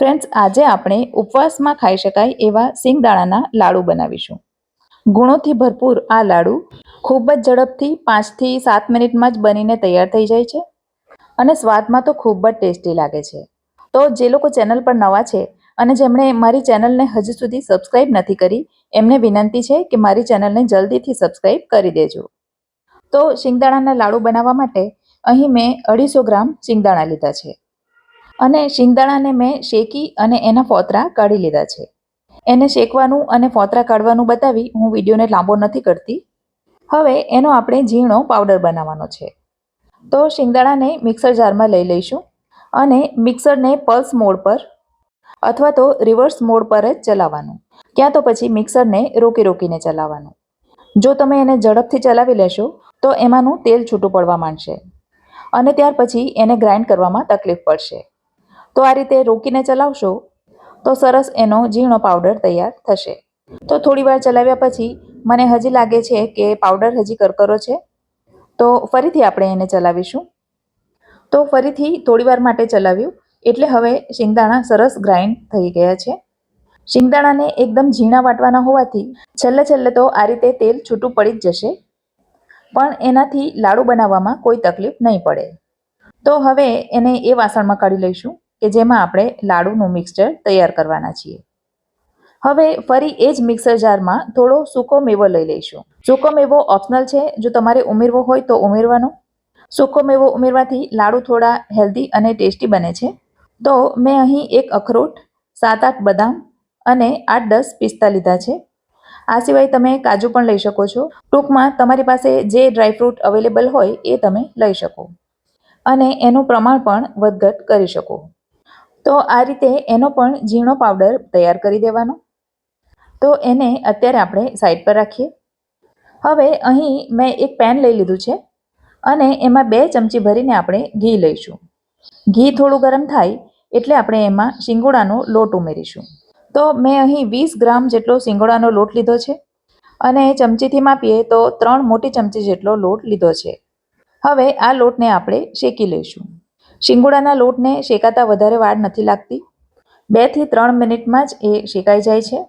Friends આજે આપણે ઉપવાસમાં ખાઈ શકાય એવા સિંગદાણાના લાડુ બનાવીશું. ગુણોથી ભરપૂર આ લાડુ ખૂબ જ ઝડપથી પાંચથી સાત મિનિટમાં જ બનીને તૈયાર થઈ જાય છે અને સ્વાદમાં તો ખૂબ જ ટેસ્ટી લાગે છે. તો જે લોકો ચેનલ પર નવા છે અને જેમણે મારી ચેનલને હજુ સુધી સબસ્ક્રાઇબ નથી કરી, એમને વિનંતી છે કે મારી ચેનલને જલ્દીથી સબસ્ક્રાઇબ કરી દેજો. તો શિંગદાણાના લાડુ બનાવવા માટે અહીં મેં અઢીસો ગ્રામ શિંગદાણા લીધા છે. અને શિંગદાણાને મેં શેકી અને એના ફોતરા કાઢી લીધા છે. એને શેકવાનું અને ફોતરા કાઢવાનું બતાવી હું વિડીયોને લાંબો નથી કરતી. હવે એનો આપણે ઝીણો પાવડર બનાવવાનો છે. તો શિંગદાણાને મિક્સર જારમાં લઈ લઈશું અને મિક્સરને પલ્સ મોડ પર અથવા તો રિવર્સ મોડ પર જ ચલાવવાનું. ક્યાં તો પછી મિક્સરને રોકી રોકીને ચલાવવાનું. જો તમે એને ઝડપથી ચલાવી લેશો તો એમાંનું તેલ છૂટું પડવા માંડશે. અને ત્યાર પછી એને ગ્રાઇન્ડ કરવામાં તકલીફ પડશે. તો આ રીતે રોકીને ચલાવશો તો સરસ એનો ઝીણો પાવડર તૈયાર થશે. તો થોડી વાર ચલાવ્યા પછી મને હજી લાગે છે કે પાવડર હજી કરકરો છે. તો ફરીથી આપણે એને ચલાવીશું. તો ફરીથી થોડી વાર માટે ચલાવ્યું, એટલે હવે શિંગદાણા સરસ ગ્રાઇન્ડ થઈ ગયા છે. શિંગદાણાને એકદમ ઝીણા વાટવાના હોવાથી છેલ્લે છેલ્લે તો આ રીતે તેલ છૂટું પડી જ જશે. પણ એનાથી લાડુ બનાવવામાં કોઈ તકલીફ નહીં પડે. તો હવે એને એ વાસણમાં કાઢી લઈશું. કે જેમાં આપણે લાડુનું મિક્સચર તૈયાર કરવાના છીએ. હવે ફરી એ જ મિક્સર જારમાં થોડો સૂકો મેવો લઈ લઈશું. સૂકો મેવો ઓપ્શનલ છે. જો તમારે ઉમેરવો હોય તો ઉમેરવાનો. સૂકો મેવો ઉમેરવાથી લાડુ થોડા હેલ્ધી અને ટેસ્ટી બને છે. તો મેં અહીં એક અખરોટ, સાત આઠ બદામ અને આઠ દસ પિસ્તા લીધા છે. આ સિવાય તમે કાજુ પણ લઈ શકો છો. ટૂંકમાં તમારી પાસે જે ડ્રાયફ્રૂટ અવેલેબલ હોય એ તમે લઈ શકો. અને એનું પ્રમાણ પણ વધઘટ કરી શકો. તો આ રીતે એનો પણ ઝીણો પાવડર તૈયાર કરી દેવાનો. તો એને અત્યારે આપણે સાઈડ પર રાખીએ. હવે અહીં મેં એક પેન લઈ લીધું છે અને એમાં બે ચમચી ભરીને આપણે ઘી લઈશું. ઘી થોડું ગરમ થાય એટલે આપણે એમાં શિંગોડાનો લોટ ઉમેરીશું. તો મેં અહીં વીસ ગ્રામ જેટલો શિંગોડાનો લોટ લીધો છે અને ચમચીથી માપીએ તો ત્રણ મોટી ચમચી જેટલો લોટ લીધો છે. હવે આ લોટને આપણે શેકી લઈશું. શિંગોડાના લોટને શેકાતા વધારે વાર નથી લાગતી. બેથી ત્રણ મિનિટમાં જ એ શેકાઈ જાય છે.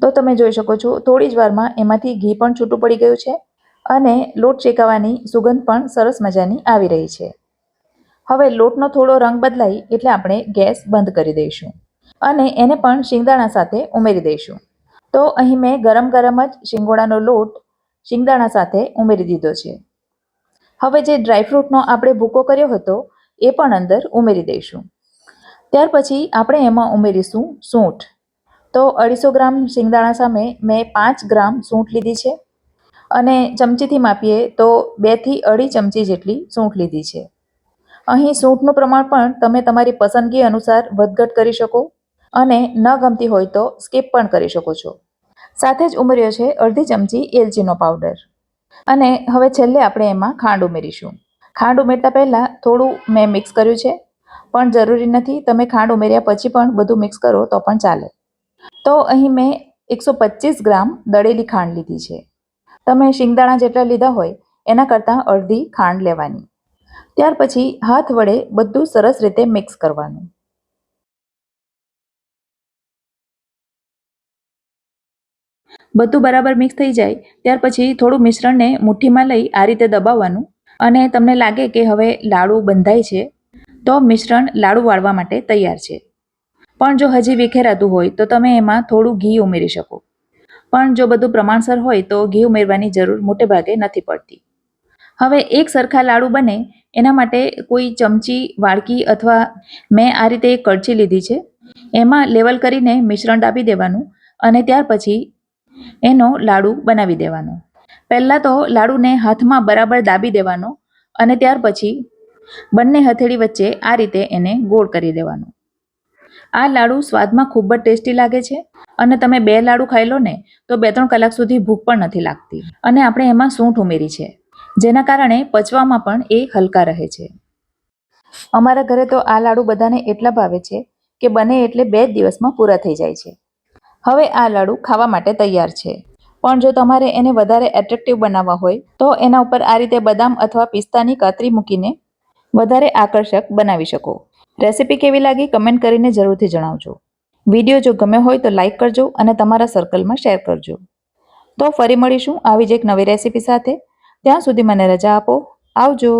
તો તમે જોઈ શકો છો, થોડી જ વારમાં એમાંથી ઘી પણ છૂટું પડી ગયું છે અને લોટ શેકાવાની સુગંધ પણ સરસ મજાની આવી રહી છે. હવે લોટનો થોડો રંગ બદલાય એટલે આપણે ગેસ બંધ કરી દઈશું અને એને પણ શિંગદાણા સાથે ઉમેરી દઈશું. તો અહીં મેં ગરમ ગરમ જ શિંગોડાનો લોટ શિંગદાણા સાથે ઉમેરી દીધો છે. હવે જે ડ્રાયફ્રૂટનો આપણે ભૂકો કર્યો હતો એ પણ અંદર ઉમેરી દઈશું. ત્યાર પછી આપણે એમાં ઉમેરીશું સૂંઠ. તો અઢીસો ગ્રામ શિંગદાણા સામે મેં પાંચ ગ્રામ સૂંઠ લીધી છે અને ચમચીથી માપીએ તો બેથી અઢી ચમચી જેટલી સૂંઠ લીધી છે. અહીં સૂંઠનું પ્રમાણ પણ તમે તમારી પસંદગી અનુસાર વધઘટ કરી શકો અને ન ગમતી હોય તો સ્કીપ પણ કરી શકો છો. સાથે જ ઉમેર્યો છે અડધી ચમચી એલચીનો પાવડર. અને હવે છેલ્લે આપણે એમાં ખાંડ ઉમેરીશું. ખાંડ ઉમેરતા પહેલાં થોડું મેં મિક્સ કર્યું છે. પણ જરૂરી નથી, તમે ખાંડ ઉમેર્યા પછી પણ બધું મિક્સ કરો તો પણ ચાલે. તો અહીં મેં એકસો પચીસ ગ્રામ દળેલી ખાંડ લીધી છે. તમે શિંગદાણા જેટલા લીધા હોય, એના કરતાં અડધી ખાંડ લેવાની. ત્યાર પછી હાથ વડે બધું સરસ રીતે મિક્સ કરવાનું. બધું બરાબર મિક્સ થઈ જાય, ત્યાર પછી થોડું મિશ્રણને મુઠ્ઠીમાં લઈ આ રીતે દબાવવાનું. અને તમને લાગે કે હવે લાડુ બંધાય છે, તો મિશ્રણ લાડુ વાળવા માટે તૈયાર છે. પણ જો હજી વિખેરાતું હોય, તો તમે એમાં થોડું ઘી ઉમેરી શકો. પણ જો બધું પ્રમાણસર હોય, તો ઘી ઉમેરવાની જરૂર મોટે ભાગે નથી પડતી. હવે એક સરખા લાડુ બને, એના માટે કોઈ ચમચી, વાડકી અથવા મેં આ રીતે એક કડછી લીધી છે. એમાં લેવલ કરીને મિશ્રણ ડાબી દેવાનું અને ત્યાર પછી એનો લાડુ બનાવી દેવાનો. પહેલાં તો લાડુને હાથમાં બરાબર દાબી દેવાનો અને ત્યાર પછી બંને હથેળી વચ્ચે આ રીતે એને ગોળ કરી દેવાનો. આ લાડુ સ્વાદમાં ખૂબ જ ટેસ્ટી લાગે છે અને તમે બે લાડુ ખાઈ લો ને તો બે ત્રણ કલાક સુધી ભૂખ પણ નથી લાગતી. અને આપણે એમાં સૂંઠ ઉમેરી છે, જેના કારણે પચવામાં પણ એ હલકા રહે છે. અમારા ઘરે તો આ લાડુ બધાને એટલા ભાવે છે કે બને એટલે બે જ દિવસમાં પૂરા થઈ જાય છે. હવે આ લાડુ ખાવા માટે તૈયાર છે. પણ જો તમારે એને વધારે એટ્રેક્ટિવ બનાવવા હોય, તો એના ઉપર આ રીતે બદામ અથવા પિસ્તાની કાતરી મૂકીને વધારે આકર્ષક બનાવી શકો. રેસિપી કેવી લાગી કમેન્ટ કરીને જરૂરથી જણાવજો. વીડિયો જો ગમ્યો હોય તો લાઈક કરજો અને તમારા સર્કલમાં શેર કરજો. તો ફરી મળીશું આવી જ એક નવી રેસિપી સાથે. ત્યાં સુધી મને રજા આપો. આવજો.